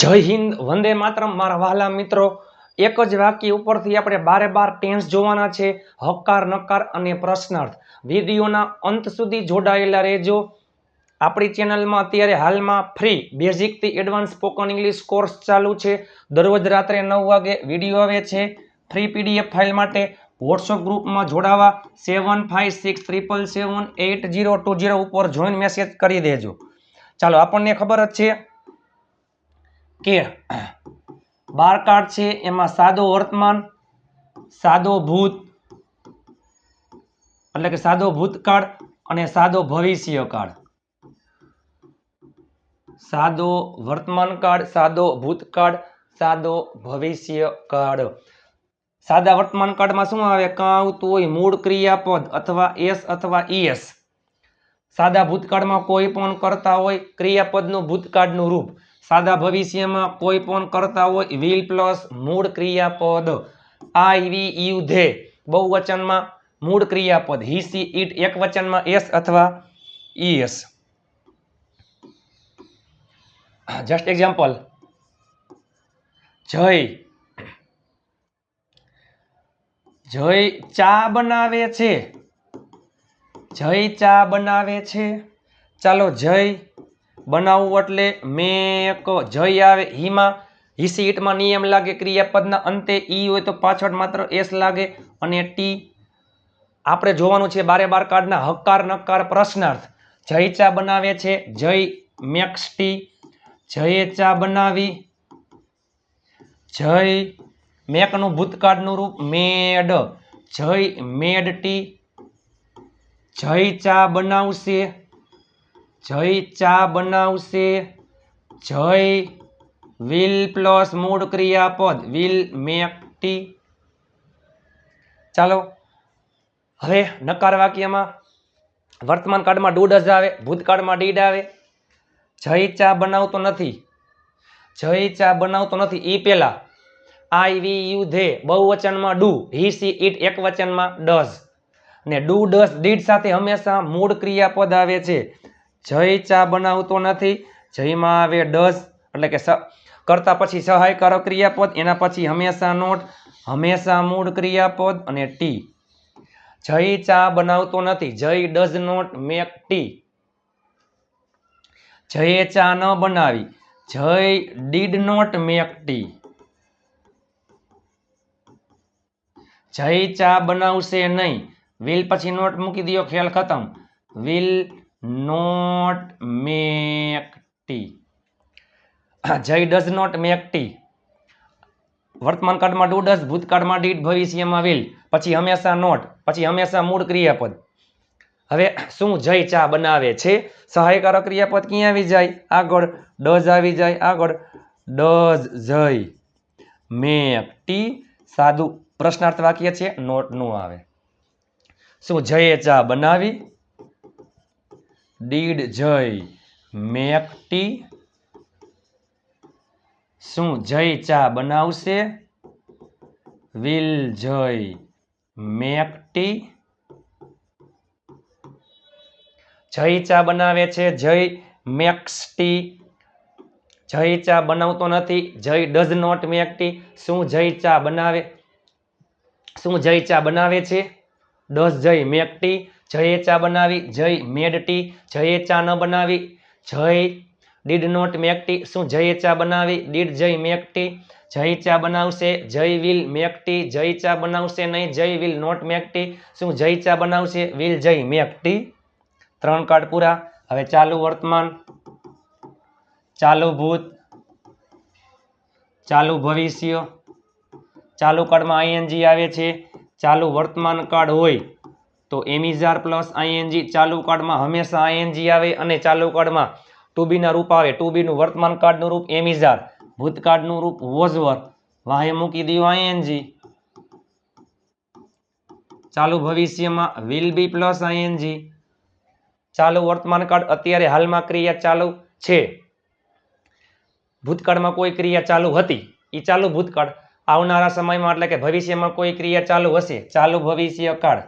જય હિન્દ, વંદે માતરમ, મારા વહાલા મિત્રો. એક જ વાક્ય ઉપરથી આપણે બારે બાર ટેન્સ જોવાના છે. હકાર, નકાર અને પ્રશ્નાર્થ. વિડીયોના અંત સુધી જોડાયેલા રહેજો. આપણી ચેનલમાં અત્યારે હાલમાં ફ્રી બેઝિકથી એડવાન્સ સ્પોકન ઇંગ્લિશ કોર્સ ચાલુ છે. દરરોજ રાત્રે નવ વાગે વીડિયો આવે છે. ફ્રી પીડીએફ ફાઇલ માટે વોટ્સઅપ ગ્રુપમાં જોડાવા seven five six triple seven eight zero two zero ઉપર જોઈન મેસેજ કરી દેજો. ચાલો, આપણને ખબર જ છે કે કાર્ડ છે એમાં સાદો વર્તમાન, સાદો ભૂત, એટલે કે સાદો ભૂતકાળ અને સાદો ભવિષ્યકાળ સાદો વર્તમાન કાળ, સાદો ભૂતકાળ, સાદો ભવિષ્યકાળ સાદા વર્તમાન કાળમાં શું આવે? કાં આવતું હોય મૂળ, ક્રિયાપદ અથવા એસ અથવા ઈએસ. સાદા ભૂતકાળમાં કોઈ પણ કરતા હોય ક્રિયાપદનું ભૂતકાળનું રૂપ. સાદા ભવિષ્યમાં કોઈ પણ કરતા હોય વિલ પ્લસ મૂળ ક્રિયાપદ આઈ વી યુ ધે. બહુવચનમાં મૂળ ક્રિયાપદ હી સી ઇટ એક વચનમાં એસ અથવા ES just example Jay. Jay ચા બનાવે છે. જય ચા બનાવે છે. ચાલો જય બનાવવું એટલે મેક જય આવે, હીમાં, હિસી ઈટમાં નિયમ લાગે, ક્રિયાપદના અંતે ઈ હોય તો પાછળ માત્ર એસ લાગે અને ટી. આપણે જોવાનું છે બારે બાર કાર્ડના હકાર, નકાર, પ્રશ્નાર્થ. જય ચા બનાવે છે, જય મેક્સ ટી. જયે ચા બનાવી. જય મેકનું ભૂતકાળનું રૂપ, મેડ. જય મેડ ટી. જય ચા બનાવશે. જય ચા બનાવશે. જય વિલ પ્લસ મૂળ ક્રિયાપદ, વિલ મેક ટી ચાલો, હવે નકાર વાક્યમાં વર્તમાન કાળમાં ડુ ડઝ આવે, ભૂતકાળમાં ડીડ આવે. જય ચા બનાવતો નથી. જય ચા બનાવતો નથી એ પહેલા આઈ વી યુ ધે બહુવચનમાં ડુ હી સી ઇટ એક વચનમાં ડઝ. ને ડુ ડસ ડીડ સાથે હંમેશા મૂળ ક્રિયાપદ આવે છે. જય ચા બનાવતો નથી. જયમાં આવે ડસ, એટલે કે કરતા પછી સહાયકારક ક્રિયાપદ, એના પછી હંમેશા નોટ, હંમેશા મૂળ ક્રિયાપદ અને ટી જય ચા બનાવતો નથી. Jay does not make tea જયે ચા ન બનાવી. જય ડીડ નોટ મેક ટી જય ચા બનાવશે નહીં. વિલ પછી નોટ મૂકી દો ખ્યાલ ખતમ. Will not make tea Jay does not make tea વર્તમાન કાળમાં ડુ ડઝ ભૂતકાળમાં ડીડ ભવિષ્યમાં વિલ પછી હંમેશા નોટ પછી હંમેશા મૂળ ક્રિયાપદ. હવે શું જય ચા બનાવે છે? સહાયકારક ક્રિયાપદ ક્યાં આવી જાય? આગળ ડઝ આવી જાય, આગળ ડઝ જય. મેક ટી સાદું પ્રશ્નાર્થ વાક્ય છે નોટનું આવે. શું જયે ચા બનાવી? ડીડ જય મેક ટી શું જય ચા બનાવશે? વિલ જય મેક ટી જય ચા બનાવે છે, જય મેક્સ ટી જય ચા બનાવતો નથી, Jay does not make T શું જય ચા બનાવે? શું જય ચા બનાવે છે? ડઝ જય મેક ટી જયે ચા બનાવી, જય મેડ ટી, જયે ચા ન બનાવી, જય ડીડ નોટ મેક ટી, શું જયે ચા બનાવી, ડીડ જય મેક ટી, જય ચા બનાવશે, જય વિલ મેક ટી, જય ચા બનાવશે નહીં, Jay will not make T, શું જય ચા બનાવશે, વિલ જય મેક ટી? ત્રણ કાર્ડ પૂરા. હવે ચાલુ વર્તમાન. ચાલુ ભૂત. ચાલુ ભવિષ્ય. ચાલુ કાર્ડમાં આઈએનજી આવે છે. ચાલુ વર્તમાન કાર્ડ હોય. તો એમિઝાર પ્લસ આઈએનજી ચાલુ કાર્ડમાં હંમેશા આઈએનજી આવે અને ચાલુ કાર્ડમાં ટુ બીના રૂપ આવે. ટુ બીનું વર્તમાન કાર્ડનું રૂપ એમિઝાર ભૂતકાળનું રૂપ વોઝવર. વાહે મૂકી દો આઈએનજી. ચાલુ ભવિષ્યમાં વિલ બી પ્લસ આઈએનજી. ચાલુ વર્તમાન કાળ અત્યારે હાલમાં ક્રિયા ચાલુ છે. ભૂતકાળમાં કોઈ ક્રિયા ચાલુ હતી. એ ચાલુ ભૂતકાળ. આવનારા સમયમાં એટલે કે ભવિષ્યમાં કોઈ ક્રિયા ચાલુ હશે. ચાલુ ભવિષ્ય કાળ.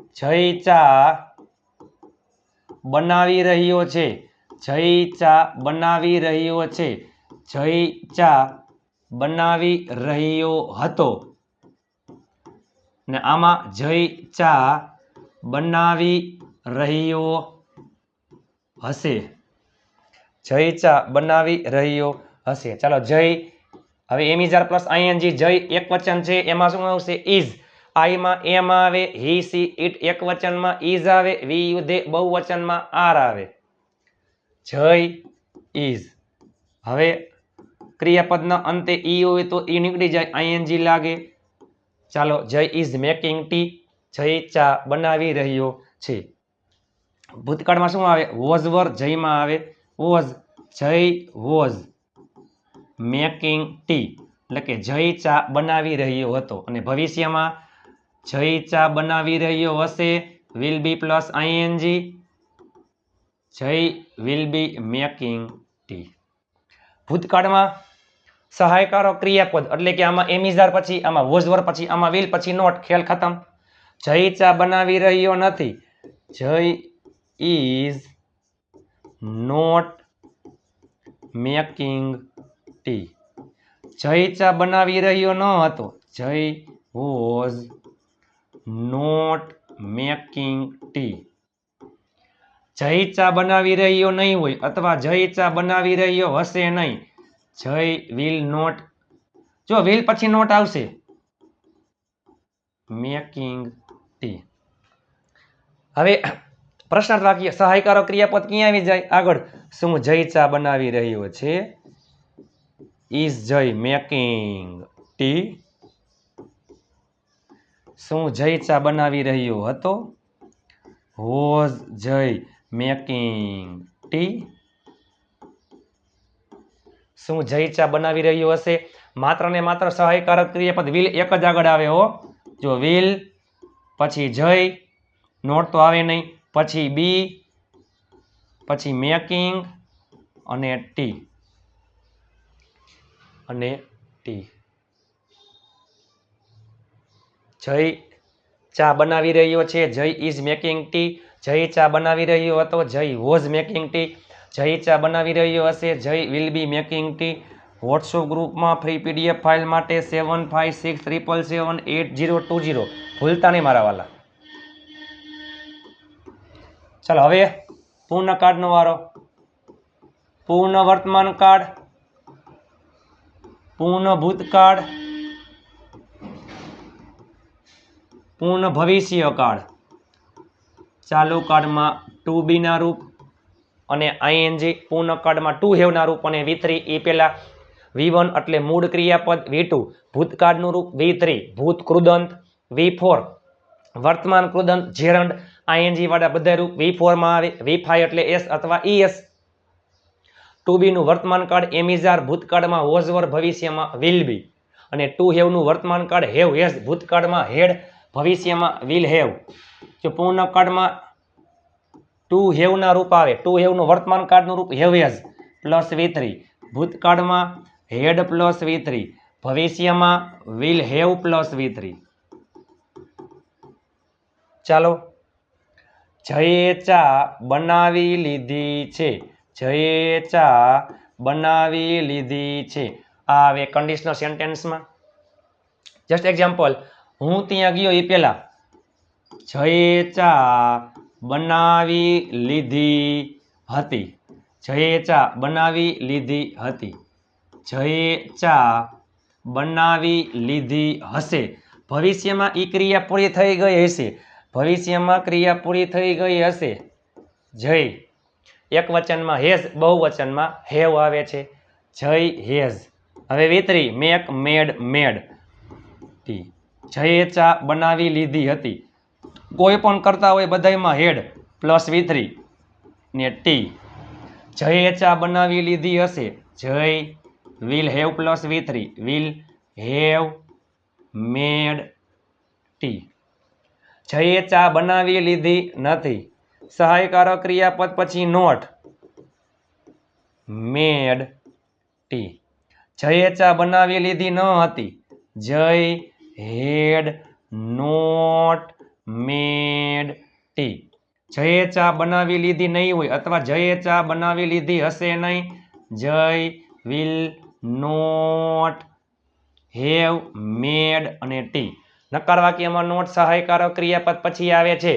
જય ચા બનાવી રહ્યો છે. જય ચા બનાવી રહ્યો છે. જય ચા બનાવી રહ્યો હતો. ને આમાં જય ચા બનાવી રહ્યો હશે. જય ચા બનાવી રહ્યો હશે. ચાલો જય, હવે એમિઝાર પ્લસ આઈએનજી જય એક વચન છે. એમાં શું આવશે? ઇઝ આઈમાં એમ આવે, હી, સી ઇટ એક વચનમાં ઇઝ આવે, વી, યુ ધે બહુવચનમાં આર આવે. જય ઇઝ હવે ક્રિયાપદના અંતે ઈ હોય તો ઈ નીકળી જાય, આઈએનજી લાગે. ચાલો, જય ઇઝ મેકિંગ ટી, જય ચા બનાવી રહ્યો છે. ભૂતકાળમાં શું આવે? વોઝ વર જયમાં આવે. વોઝ, જય વોઝ મેકિંગ ટી. એટલે કે જય ચા બનાવી રહ્યો હતો. અને ભવિષ્યમાં જય ચા બનાવી રહ્યો હશે. Will be plus ING Jay will be making tea ભૂતકાળમાં સહાયકારો ક્રિયાપદ, એટલે કે આમાં એમિઝાર પછી, આમાં વોઝવર પછી, આમાં વિલ પછી નોટ ખેલ ખતમ. જય ચા બનાવી રહ્યો નથી. જય ઇઝ નોટ મેકિંગ ટી જય ચા બનાવી રહ્યો ન હતો. જય વોઝ નોટ મેકિંગ ટી. જય ચા બનાવી રહ્યો નહીં હોય અથવા જય ચા બનાવી રહ્યો હશે નહીં. Jay will not. જો વિલ પછી નોટ આવશે. Making tea. હવે પ્રશ્નાર્થ વાક્ય સહાયકારો ક્રિયાપદ ક્યાં આવી જાય? આગળ. શું જય ચા બનાવી રહ્યો છે? ઇઝ જય મેકિંગ ટી. શું ચા બનાવી રહ્યો હતો? હોઝ જય મેકિંગ. ટી. શું જય ચા બનાવી રહ્યો હશે? માત્ર ને માત્ર સહાયકારક ક્રિયાપદ વિલ એક જ આગળ આવે હો. જો વિલ, પછી જય, નોટ તો આવે નહીં. પછી બી, પછી મેકિંગ અને ટી. અને ટી. જય ચા બનાવી રહ્યો છે, જય ઇઝ મેકિંગ ટી, જય ચા બનાવી રહ્યો હતો, જય વોઝ મેકિંગ ટી, જય ચા બનાવી રહ્યો હશે, Jay will be making tea. WhatsApp ગ્રુપમાં ફ્રી પીડીએફ ફાઇલ માટે seven five six triple seven eight zero two zero ભૂલતા નહીં મારા વાલા. ચાલો હવે પૂર્ણ કાર્ડનો વારો. પૂર્ણ વર્તમાન કાર્ડ, પૂર્ણ ભૂતકાળ પૂર્ણ ભવિષ્ય કાળ. ચાલુ કાળમાં ટુ બીના રૂપ અને આઈએનજી પૂર્ણ કાળમાં ટુ હેવના રૂપ અને વી થ્રી એ પહેલાં વી વન એટલે મૂળ ક્રિયાપદ વી ટુ ભૂતકાળનું રૂપ વી થ્રી ભૂત કૃદંત વી ફોર વર્તમાન કૃદંત જેરંડ આઈએનજી વાળા બધા રૂપ વી ફોરમાં આવે વી ફાઈવ એટલે એસ અથવા ઈ એસ ટુ બીનું વર્તમાન કાળ એમિઝાર ભૂતકાળમાં વોઝવર ભવિષ્યમાં વિલ બી. અને ટુ હેવનું વર્તમાન કાળ હેવ હેસ ભૂતકાળમાં હેડ ભવિષ્યમાં વિલ હેવ જો પૂર્ણ કાળમાં ટુ હેવના રૂપ આવે ટુ હેવનું વર્તમાન કાળનું રૂપ have has plus V three ભૂતકાળમાં હેડ પ્લસ વી થ્રી ભવિષ્યમાં will have plus V three ચાલો. જયે ચા બનાવી લીધી છે. જયે ચા બનાવી લીધી છે. આ આવે કન્ડિશનલ સેન્ટેન્સમાં જસ્ટ એક્ઝામ્પલ હું ત્યાં ગયો એ પહેલા. જયે ચા બનાવી લીધી હતી. જયે ચા બનાવી લીધી હતી. જયે ચા બનાવી લીધી હશે. ભવિષ્યમાં એ ક્રિયા પૂરી થઈ ગઈ હશે. ભવિષ્યમાં ક્રિયા પૂરી થઈ ગઈ હશે. જય. એક વચનમાં હેઝ બહુવચનમાં હેવ આવે છે. જય હેઝ. હવે વિતરી, મેક મેડ મેડ. ટી. જયે ચા બનાવી લીધી હતી. કોઈ પણ કરતા હોય બધાયમાં હેડ પ્લસ વી થ્રી ને ટી. જયે ચા બનાવી લીધી હશે. Jay will have plus V three. Will have made tea. જયે ચા બનાવી લીધી નથી. સહાયકારક ક્રિયાપદ પછી નોટ મેડ ટી. જયે ચા બનાવી લીધી ન હતી. જય હેડ નોટ મેડ ટી જયે ચા બનાવી લીધી નહીં હોય અથવા જયે ચા બનાવી લીધી હશે નહીં. જય વિલ નોટ હેવ મેડ અને ટી નકાર વાક્યમાં નોટ સહાયકારક ક્રિયાપદ પછી આવે છે.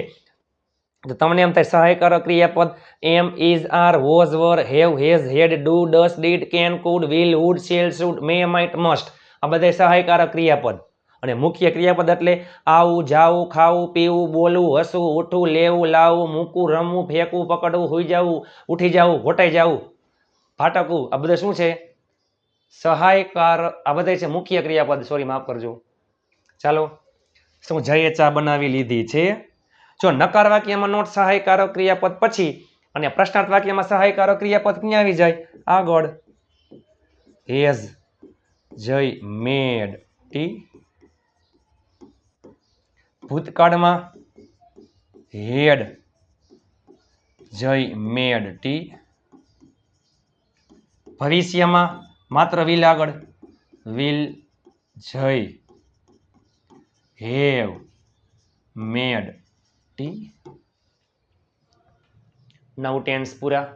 તો તમને એમ થાય સહાયકારક ક્રિયાપદ am is are was were have has had do does did can could will would shall should may might must આ બધા સહાયકારક ક્રિયાપદ. અને મુખ્ય ક્રિયાપદ એટલે આવું, જાવું, ખાવું, પીવું, બોલવું, હસવું, ઉઠવું, લેવું, લાવવું, મૂકવું, રમવું, ફેંકવું, પકડવું, હોઈ જવું, ઉઠી જવું, ઘોટાઈ જવું, ફાટકવું, આ બધા શું છે? સહાયકાર, આ બધા છે મુખ્ય ક્રિયાપદ. સોરી માફ કરજો. ચાલો શું જયે ચા બનાવી લીધી છે. જો નકાર વાક્યમાં નોટ સહાયકારક ક્રિયાપદ પછી અને પ્રશ્નાર્થ વાક્યમાં સહાયકારક ક્રિયાપદ ક્યાં આવી જાય? આગળ. હેઝ જય મેડ. ટી ભૂતકાળમાં? હેડ. જય મેડ. ટી. ભવિષ્યમાં માત્ર વિલ આગળ. Will Jay. Have. Made. Tea. નવ ટેન્સ પૂરા.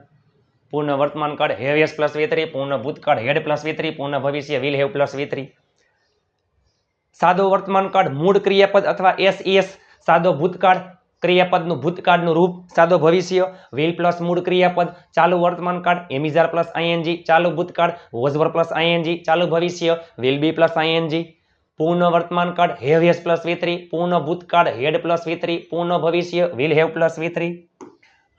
પૂર્ણ વર્તમાન કાળ હેવ એસ પ્લસ વેતરી પૂર્ણ ભૂતકાળ હેડ પ્લસ વી પૂર્ણ ભવિષ્ય વિલ હેવ પ્લસ વી સાદો વર્તમાન કાળ મૂળ ક્રિયાપદ અથવા એસ એસ સાદો ભૂતકાળ ક્રિયાપદનું ભૂતકાળનું રૂપ, સાદો ભવિષ્ય વિલ પ્લસ મૂળ ક્રિયાપદ, ચાલુ વર્તમાન કાળ એમિઝાર પ્લસ આઈએનજી ચાલુ ભૂતકાળ વોઝવર પ્લસ આઈએનજી ચાલુ ભવિષ્ય વિલ બી પ્લસ આઈએનજી પૂર્ણ વર્તમાન કાળ હેવ એસ પ્લસ વી પૂર્ણ ભૂતકાળ હેડ પ્લસ વી પૂર્ણ ભવિષ્ય વિલ હેવ પ્લસ વી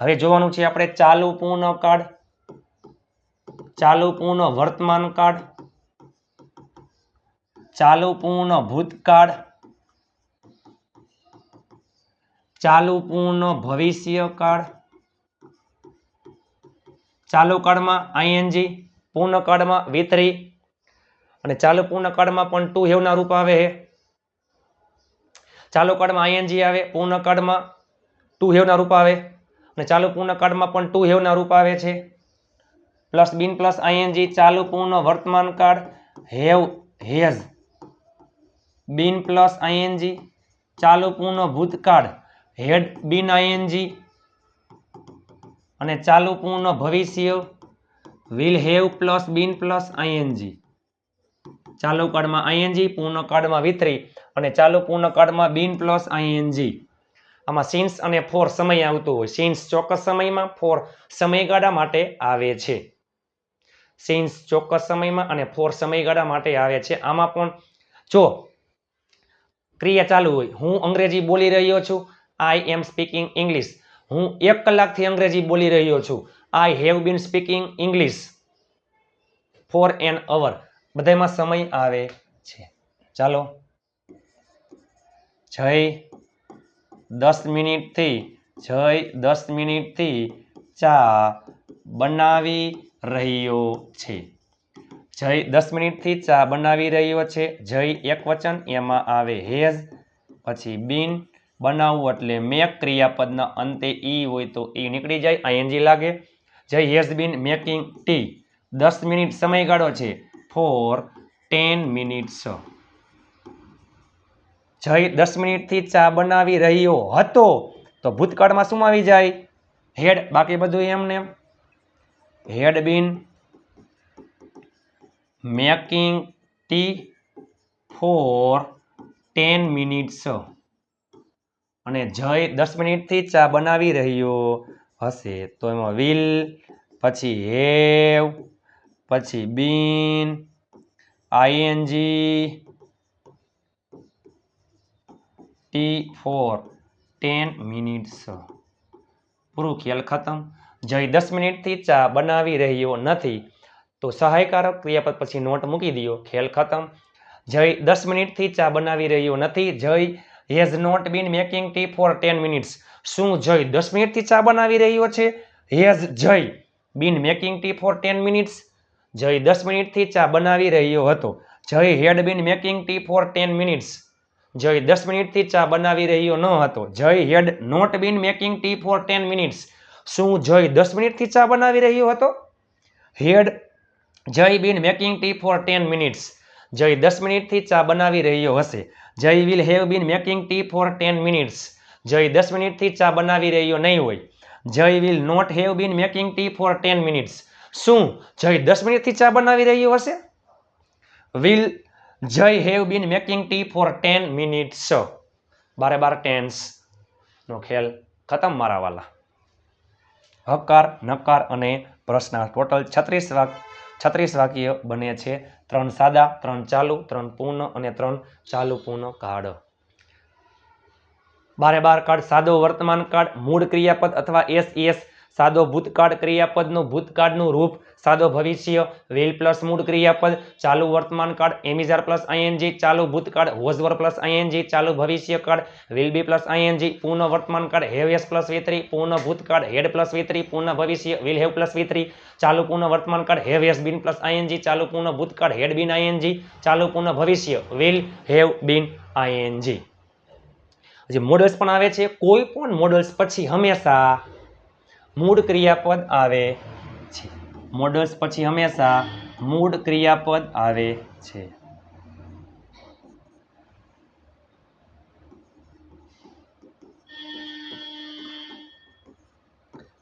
હવે જોવાનું છે આપણે ચાલુ પૂર્ણ કાળ ચાલુ પૂર્ણ વર્તમાન કાળ ચાલુ પૂર્ણ ભૂતકાળ. ચાલુ પૂર્ણ ભવિષ્ય કાળ ચાલુ કાળમાં આઈએનજી પૂર્ણ કાળમાં વિતરી અને ચાલુ પૂર્ણ કાળમાં પણ ટુ હેવના રૂપ આવે છે. ચાલુ કાળમાં આઈએનજી આવે પૂર્ણ કાળમાં ટુ હેવના રૂપ આવે અને ચાલુ પૂર્ણ કાળમાં પણ ટુ હેવના રૂપ આવે છે. પ્લસ બિન પ્લસ આઈએનજી ચાલુ પૂર્ણ વર્તમાન કાળ have has been plus ING ચાલુ પૂર્ણ ભૂતકાળ હેડ બિન આઈએનજી અને ચાલુ પૂર્ણ ભવિષ્ય will have plus been plus ING ચાલુ કાળમાં આઈએનજી પૂર્ણ કાળમાં વિતરી, અને ચાલુ પૂર્ણ કાળમાં બિન પ્લસ આઈએનજી આમાં સિન્સ અને ફોર સમય આવતો હોય. સિન્સ ચોક્કસ સમયમાં ફોર સમયગાળા માટે આવે છે. સિન્સ ચોક્કસ સમયમાં અને ફોર સમયગાળા માટે આવે છે. આમાં પણ જો ક્રિયા ચાલુ હોય. હું અંગ્રેજી બોલી રહ્યો છું. આઈ એમ સ્પીકિંગ ઇંગ્લિશ હું એક કલાકથી અંગ્રેજી બોલી રહ્યો છું. I have been speaking English for an hour બધામાં સમય આવે છે. ચાલો. જય દસ મિનિટથી, જય દસ મિનિટથી ચા બનાવી રહ્યો છે. જય દસ મિનિટથી ચા બનાવી રહ્યો છે. જય એક વચન એમાં આવે હેઝ. પછી બિન બનાવવું એટલે મેક ક્રિયાપદના અંતે ઈ હોય તો ઈ નીકળી જાય આઈએનજી લાગે. જય હેઝ બિન મેકિંગ ટી. દસ મિનિટ સમયગાળો છે. For ten minutes. જય દસ મિનિટથી ચા બનાવી રહ્યો હતો તો ભૂતકાળમાં શું આવી જાય? હેડ, બાકી બધું એમને. Had been making tea for ten minutes. અને જય દસ મિનિટથી ચા બનાવી રહ્યો હશે. તો એમાં વિલ, પછી હેવ, પછી been ING tea for ten minutes. પૂરું ખ્યાલ ખતમ. જય દસ મિનિટથી ચા બનાવી રહ્યો નથી. તો સહાયકારક ક્રિયાપદ પછી નોટ મૂકી દો ખેલ ખતમ. જય દસ મિનિટથી ચા બનાવી રહ્યો નથી. Jay has not been making tea for ten minutes. શું જય દસ મિનિટથી ચા બનાવી રહ્યો છે? Has Jay been making tea for ten minutes. Jay દસ મિનિટથી ચા બનાવી રહ્યો હતો. Jay had been making tea for ten minutes. Jay દસ મિનિટથી ચા બનાવી રહ્યો ન હતો. Jay had not been making tea for ten minutes. શું જય દસ મિનિટથી ચા બનાવી રહ્યો હતો? Had Jay been making tea for ten minutes. Jay દસ મિનિટથી ચા બનાવી રહ્યો હશે. Jay will have been making tea for ten minutes. Jay દસ મિનિટથી ચા બનાવી રહ્યો નહીં હોય. Jay will not have been making tea for ten minutes. શું જય દસ મિનિટથી ચા બનાવી રહ્યો હશે? Will Jay have been making tea for ten minutes. બારે બાર ટેન્સનો ખેલ ખતમ મારા વાલા. હકાર નકાર અને પ્રશ્ન ટોટલ છત્રીસ વાક છત્રીસ વાક્ય બને છે. ત્રણ સાદા, ત્રણ ચાલુ, ત્રણ પૂર્ણ અને ત્રણ ચાલુ પૂર્ણ કાળ. બારે બાર કાળ, સાદો વર્તમાન કાળ, મૂળ ક્રિયાપદ અથવા એસ એસ સાદો ભૂતકાળ ક્રિયાપદનું ભૂતકાળનું રૂપ, સાદો ભવિષ્ય, વિલ પ્લસ મૂળ ક્રિયાપદ, ચાલુ વર્તમાન કાળ, એમિઝાર પ્લસ આઈએનજી, ચાલુ ભૂતકાળ, હોઝવર પ્લસ આઈએનજી, ચાલુ ભવિષ્ય કાળ, વિલ બી પ્લસ આઈએનજી, પૂર્ણ વર્તમાન કાળ હેવયસ પ્લસ વી પૂર્ણ ભૂતકાળ, હેડ પ્લસ વી પૂર્ણ ભવિષ્ય, વિલ હેવ પ્લસ વી ચાલુ પૂર્ણ વર્તમાન કાળ હેવયસ બિન બીન પ્લસ આઈએનજી, ચાલુ પૂર્ણ ભૂતકાળ, હેડ બીન આઈએનજી, ચાલુ પૂર્ણ ભવિષ્ય, વિલ હેવ બિન આઈએનજી. જે મોડલ્સ પણ આવે છે, કોઈ પણ મોડલ્સ પછી હંમેશા મૂળ ક્રિયાપદ આવે છે. મોડલ્સ પછી હંમેશા મૂળ ક્રિયાપદ આવે છે.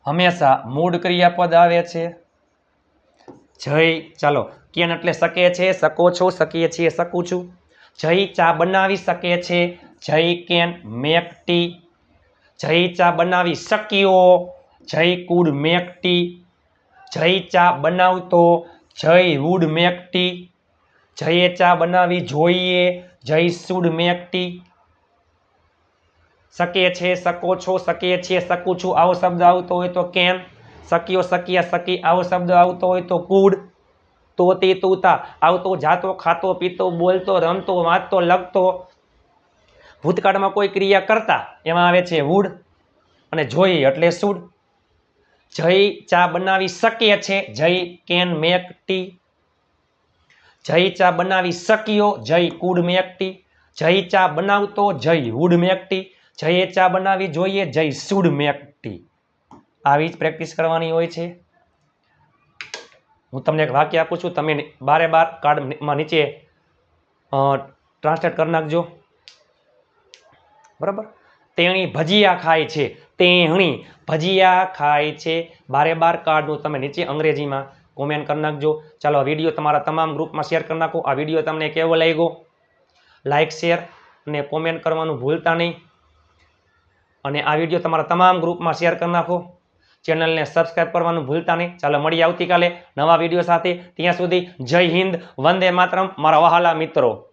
હંમેશા મૂળ ક્રિયાપદ આવે છે. જય, ચાલો, કેન એટલે શકે છે, શકો છો, શકીએ છીએ, શકું છું. જય ચા બનાવી શકે છે. જય કેન, મેક ટી. જય ચા બનાવી શક્યો. જય કુડ મેકટી, જય ચા બનાવતો, જય વુડ મેકટી, જયે ચા બનાવી જોઈએ, જય સુડ મેકટી. શકે છે, શકો છો શકીએ છીએ શકું છું, આવો શબ્દ આવતો હોય તો કેમ? શકીઓ, શકીયા, શકી, આવો શબ્દ આવતો હોય તો કુડ. તો તે તૂતા, આવતો, જાતો, ખાતો, પીતો, બોલતો, રમતો, વાંચતો, લખતો. ભૂતકાળમાં કોઈ ક્રિયા કરતા? એમાં આવે છે વુડ અને જોઈએ એટલે શુડ જય ચા બનાવી શકીએ છે? જય કેન મેક ટી. જય ચા બનાવી શક્યો જય કુડ મેક ટી. જય ચા બનાવતો? જય હુડ મેક ટી. જય ચા બનાવી જોઈએ? જય સુડ મેક ટી. આવી જ પ્રેક્ટિસ કરવાની હોય છે. હું તમને એક વાક્ય આપું છું. તમે બારે બાર કાર્ડમાં નીચે ટ્રાન્સલેટ કરી નાખજો. બરાબર? તેણી ભજીયા ખાય છે. તેણી ભજીયા ખાય છે. બારે બાર કાર્ડનું તમે નીચે અંગ્રેજીમાં કોમેન્ટ કરી નાખજો. ચાલો, આ વીડિયો તમારા તમામ ગ્રુપમાં શેર કરી નાખો. આ વીડિયો તમને કેવો લાગ્યો? લાઇક શેર અને કોમેન્ટ કરવાનું ભૂલતા નહીં. અને આ વીડિયો તમારા તમામ ગ્રુપમાં શેર કરી નાખો. ચેનલને સબસ્ક્રાઇબ કરવાનું ભૂલતા નહીં. ચાલો, મળીએ આવતીકાલે નવા વીડિયો સાથે. ત્યાં સુધી જય હિન્દ, વંદે માતરમ. મારા વહાલા મિત્રો.